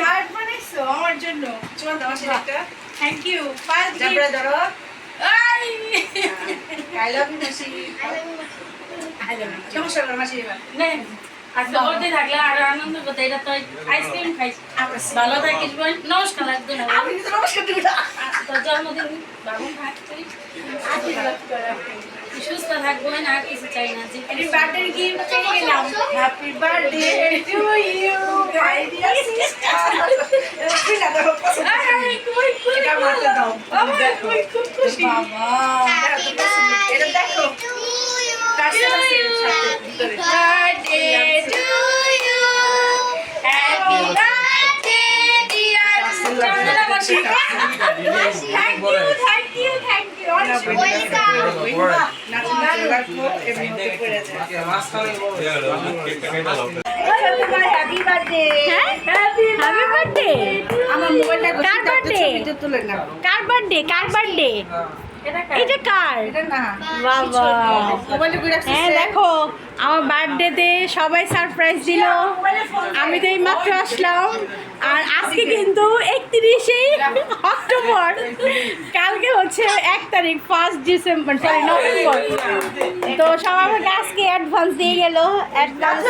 Card বানাইছো আমার জন্য। চুমা দাও একটা। থ্যাংক ইউ ফার্স্ট জাবরা ধরো। আই। আই লাভ ইউ মাসি। আই লাভ নমস্কার করো মাসি এবার? নে, আজকে বলতে থাকলে আরও আনন্দ করতে এটা তো আইসক্রিম খাইছি। ভালো থাকিস বোন নমস্কার লাগতো না। আমি কিন্তু নমস্কার দিবি না। তোর জন্মদিন বাবু থাকতে সুস্থ থাকব আর কিছু চাই না। যে বার্থডে গিফট পেয়ে গেলাম। Happy birthday to you my dear sister এটা মারতে দাও। আমার দেখো। খুব খুশি। বাবা এটা দেখো। সাথে সাথে ভিতরে। বার্থডে কার বার্থডে কার বার্থডে এটা কার বাবা হ্যাঁ দেখো আমার বার্থডেতে সবাই সারপ্রাইজ দিল আমি তো এই মাত্র আসলাম আর আজকে কিন্তু একত্রিশে অক্টোবর কালকে হচ্ছে এক তারিখ ফার্স্ট ডিসেম্বর সরি নভেম্বর তো সবাই আমাকে আজকে অ্যাডভান্স দিয়ে গেল অ্যাডভান্স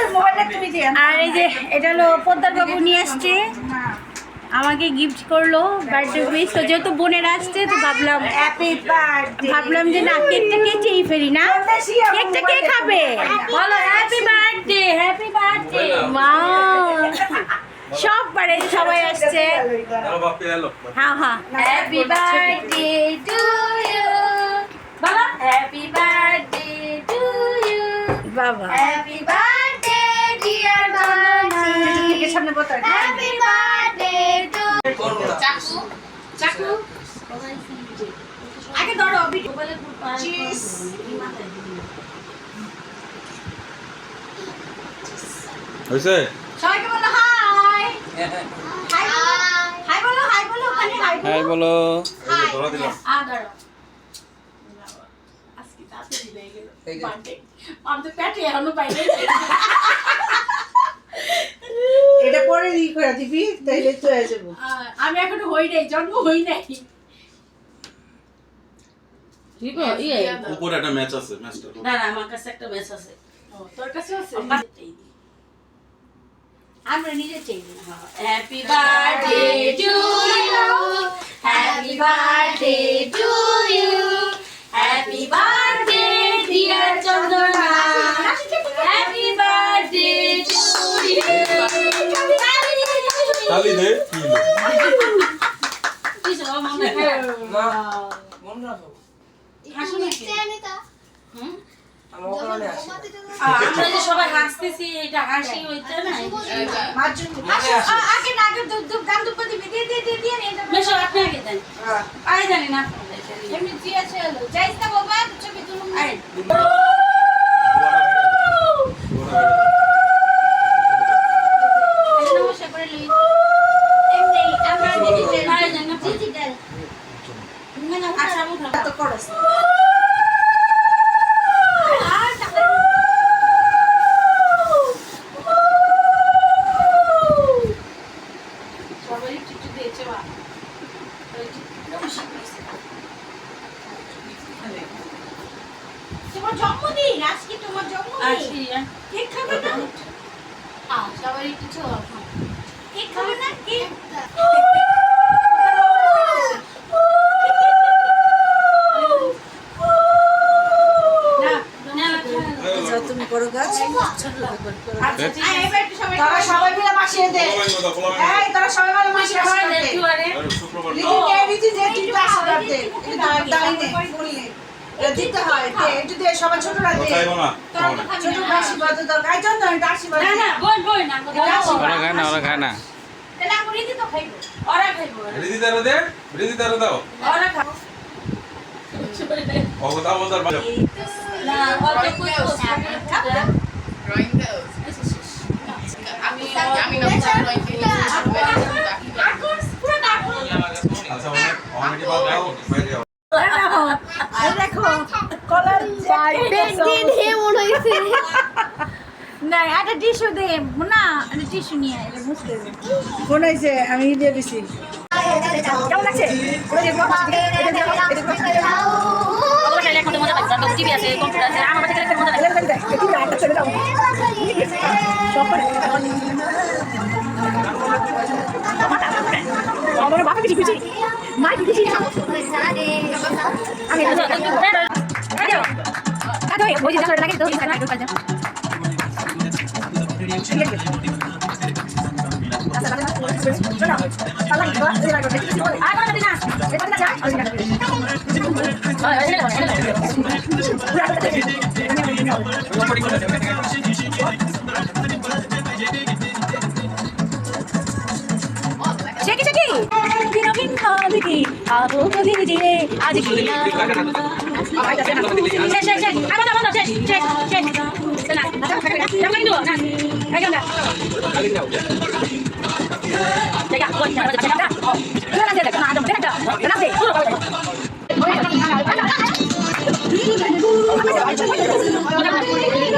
আর এই যে এটা হলো পোদ্দার বাবু নিয়ে আসছে আমাকে গিফট করল বার্থডে উইশ তো যেহেতু বোনের আসছে তো ভাবলাম হ্যাপি বার্থডে ভাবলাম যে না কেকটা কেটেই ফেলি না। কেকটা কে খাবে? বলো হ্যাপি বার্থডে হ্যাপি বার্থডে সব পারে সবাই আসছে। হ্যাঁ হ্যাঁ। হ্যাপি বার্থডে টু ইউ বলো। হ্যাপি বার্থডে টু ইউ বাবা। হ্যাপি বার্থডে ডিয়ার সামনে বতা হ্যাপি বার্থডে চাকু? চাকু? আগে ধরো চিজ হয়েছে? সবাইকে বলো হাই হাই হাই বলো হাই বলো ওখানে হাই হাই বলো। বলো ধরা দিলাম। আ ধরো। আজকে তাড়াতাড়ি গেল। বার্থডে আমি পেটে এখনও পাই নাই এটা পরে ই করে দিবি তাইলে তো হয়ে যাব আমি এখনও হই নাই জন্ম হই নাই। উপরে একটা ম্যাচ আছে ম্যাচটা না না আমার কাছে একটা মেস আছে। তোর কাছে আছে? আমরা নিজে চাই happy birthday to you happy birthday to you happy birthday আমরা যে এটা হাসি না আগে আগে দুধ দিয়ে দিয়ে জানি না এমনি দিয়ে না বাবা ছবি তুলুন আই নমস্কার করে লই এমনি আমরা ডিজিটাল আই জানি না ডিজিটাল আচ্ছা আমি উঠাবো। তো করস সবাই একটু দিয়েছে বা তোমার জন্মদিন আজকে তোমার জন্মদিন আছি কেক খাবে না আ সবাই একটু ছোয়া কেক খাবে না কেক না না তুমি করো গাছ ছোট তারা সবাই মিলে মাসিয়ে দে। এই তারা সবাই মিলে আরে। কথা। শুক্রবার লিখি কে দিদি যে তুই তো আশীর্বাদ দে দাও দাও নে ফুল দিতে হয় দে একটু সবাই ছোটরা দে। তো ছোট আশীর্বাদ দাও গাই জন্য এটা আশীর্বাদ না না বোন বোন না ওরা খায় না ওরা খায় না। তাহলে আমি রিদি তো খাইবো ওরা খাইবো। রিদি তারা দে রিদি তারা দাও। ওরা খাব। অবতা অবতার না ওরা কই আচ্ছা অনেক অনেকই বাদ দাও বাইরে যাও। দেখো কলার বার্থডে দিন হে মনে হইছে। না একটা টিস্যু দে না একটা টিস্যু নিয়ে আয়, মুছতে দে। কোন আমি দিয়ে দিছি। কেমন লাগছে? দিয়ে দিয়ে দিয়ে আমার দিয়ে দিয়ে বাবা কিছু কিছু মা কিছু কিছু আমি এটা কাটো কাটো ওই যে লাগে তো আবো কবি দিলে আজ কি না শেষ শেষ শেষ আমার আমার শেষ শেষ nữa nè Thấy không nè Để gặp quần nhà Để gặp quần Cứ làm gì để cho nó đừng biết được Để làm gì Cứ được rồi Hãy subscribe cho kênh Ghiền Mì Gõ Để không bỏ lỡ những video hấp dẫn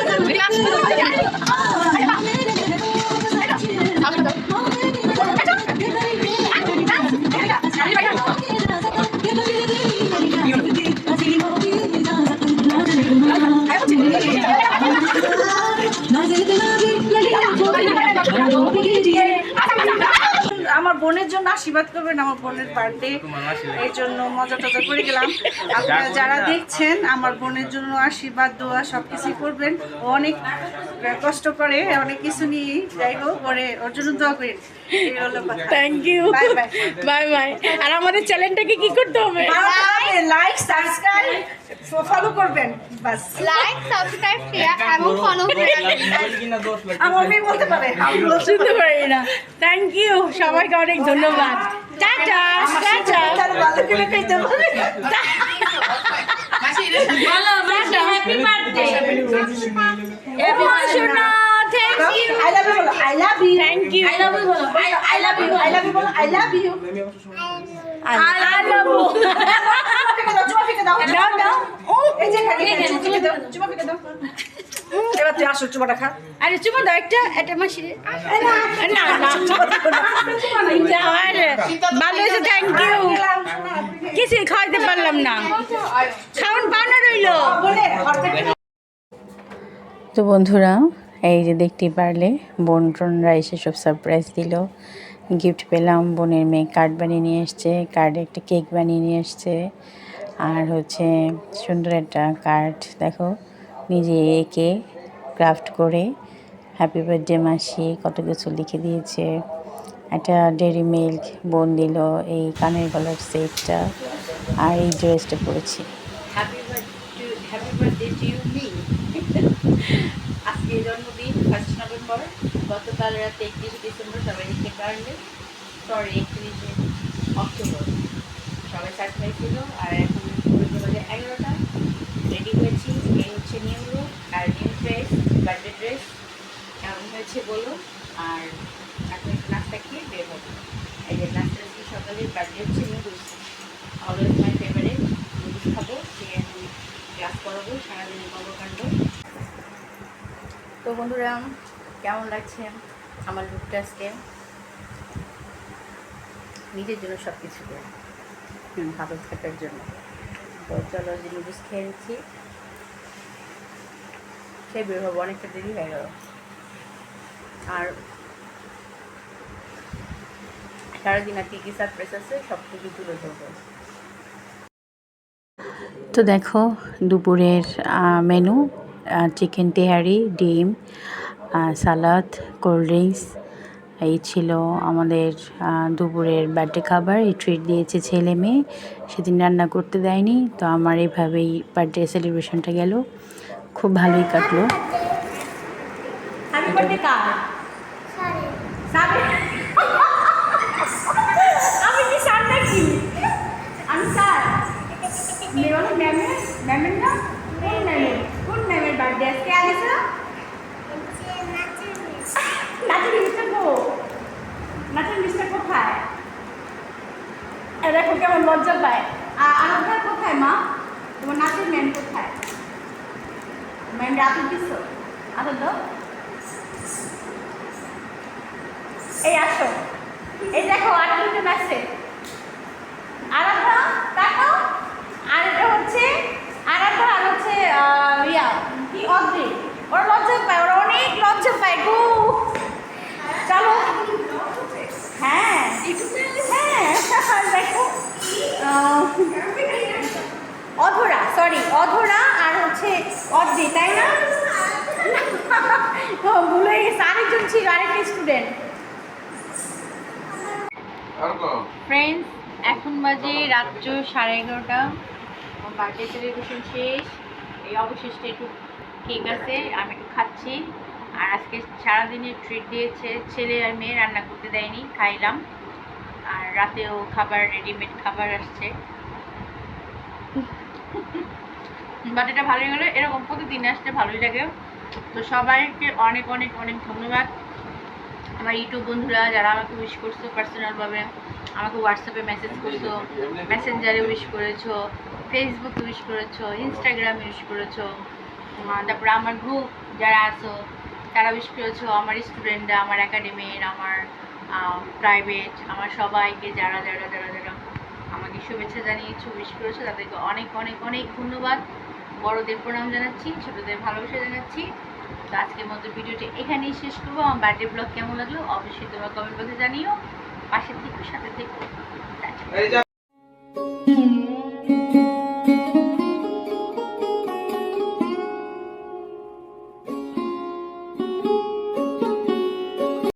জন্য আশীর্বাদ করবেন আমার বোনের birthday এই জন্য মজা টজা করে গেলাম। আপনারা যারা দেখছেন আমার বোনের জন্য আশীর্বাদ দোয়া সব কিছুই করবেন। ও অনেক কষ্ট করে অনেক কিছু নিয়ে যাই হোক ওরে ওর জন্য দোয়া করেন। এই হলো কথা। Thank you. বাই বাই আর আমাদের চ্যানেলটাকে কি করতে হবে? লাইক সাবস্ক্রাইব ফলো করবেন বাস। লাইক সাবস্ক্রাইব শেয়ার এবং ফলো করে রাখবেন বলতে পারে। আমি বলতে শুনতে পারি না। থ্যাংক ইউ সবাইকে অনেক ধন্যবাদ। টাটা টাটা মাসি হ্যাপি বার্থডে ইউ বলো I love you thank you I love you বলো I love you I love you বলো I love you I love you চুমা ফিকে দাও দাও দাও এই যে চুমা ফিকে দাও চুমা ফিকে দাও এবার তুই আসো চুমাটা খা। আরে চুমা দাও একটা একটা মাসি না না ভালো হয়েছে থ্যাংক ইউ কিছুই খাইতে পারলাম না। খাওয়ান বানা রইল। তো বন্ধুরা এই যে দেখতেই পারলে বোন টোনরা এসে সব সারপ্রাইজ দিল। গিফট পেলাম বোনের মেয়ে কার্ড বানিয়ে নিয়ে এসছে কার্ডে একটা কেক বানিয়ে নিয়ে এসছে আর হচ্ছে সুন্দর একটা কার্ড দেখো নিজে এঁকে ক্রাফট করে। হ্যাপি বার্থডে মাসি, কত কিছু লিখে দিয়েছে। একটা ডেরি মিল্ক বোন দিল এই কানের গলার সেটটা আর এই ড্রেসটা পরেছি। জন্মদিন নভেম্বর গতকাল রাতে ডিসেম্বর সবাই সরি একত্রিশে অক্টোবর সবাই ছিল, আর এখন এগারোটা। রেডি হয়েছি, এই হচ্ছে আর নিউ ড্রেস বার্থডে ড্রেস কেমন হয়েছে বলো আর এখন নাস্তা খেয়ে বের হব। এই যে নাস্তা আজকে সকালে বার্থডে হচ্ছে noodles. Always my favourite noodles খাব। খেয়ে আমি ক্লাস করাবো, সারাদিনের কর্মকাণ্ড। তো বন্ধুরা, কেমন লাগছে আমার লুকটা আজকে? নিজের জন্য সব কিছু করে, ভালো থাকার জন্য। তো চলো যে নুডলস খেয়ে নিচ্ছি। খেয়ে বের হব, অনেকটা দেরি হয়ে গেল। আর সারাদিন আর কী কী সারপ্রাইজ আছে সব কিছু তুলে ধরবো। তো দেখো, দুপুরের মেনু চিকেন তেহারি, ডিম সালাদ কোল্ড ড্রিঙ্কস এই ছিল আমাদের দুপুরের বার্থডে খাবার। এই ট্রিট দিয়েছে ছেলে মেয়ে, সেদিন রান্না করতে দেয়নি, তো আমার এইভাবেই বার্থডে সেলিব্রেশনটা গেল। খুব ভালোই কাটলো। మైండ్ ఆపిల్ తీసుకో ఆపిల్తో এই আসো। এই দেখো, আর দুজন আসছে আরাধা দেখো আর এটা হচ্ছে আরাধা আর হচ্ছে রিয়া। কি অদ্রি ওরা লজ্জা পায়, ওরা অনেক লজ্জা পায়, গো। চলো। অদ্রি তাই না? ভুলে গেছে। আরেকজন ছিল আরেকটা স্টুডেন্ট ফ্রেন্ডস এখন বাজে রাত্র সাড়ে এগারোটা। বার্থডে সেলিব্রেশন শেষ। এই অবশিষ্ট একটু কেক আছে আমি একটু খাচ্ছি। আর আজকে সারাদিনের ট্রিট দিয়েছে ছেলে আর মেয়ে রান্না করতে দেয়নি খাইলাম। আর রাতেও খাবার রেডিমেড খাবার আসছে। বাট এটা ভালোই হলো, এরকম প্রতিদিন আসতে ভালোই লাগে। তো সবাইকে অনেক অনেক অনেক ধন্যবাদ। আমার ইউটিউব বন্ধুরা, যারা আমাকে উইশ করছ পার্সোনালভাবে আমাকে হোয়াটসঅ্যাপে মেসেজ করছ মেসেঞ্জারে উইশ করেছ ফেসবুকে উইশ করেছ ইনস্টাগ্রামে উইশ করেছ। তারপরে আমার গ্রুপ যারা আছো, তারা উইশ করেছ, আমার স্টুডেন্টরা আমার একাডেমির আমার প্রাইভেট আমার সবাইকে যারা যারা যারা যারা আমাকে শুভেচ্ছা জানিয়েছো উইশ করেছ, তাদেরকে অনেক অনেক অনেক ধন্যবাদ। বড়দের প্রণাম জানাচ্ছি, ছোটদের ভালোবাসা জানাচ্ছি। তো আজকের মতো ভিডিওটি এখানেই শেষ করব। আমার বার্থডে ব্লগ কেমন লাগল? অবশ্যই তোমরা কমেন্ট বক্সে জানিও। পাশে থেকে, সাথে থেকো।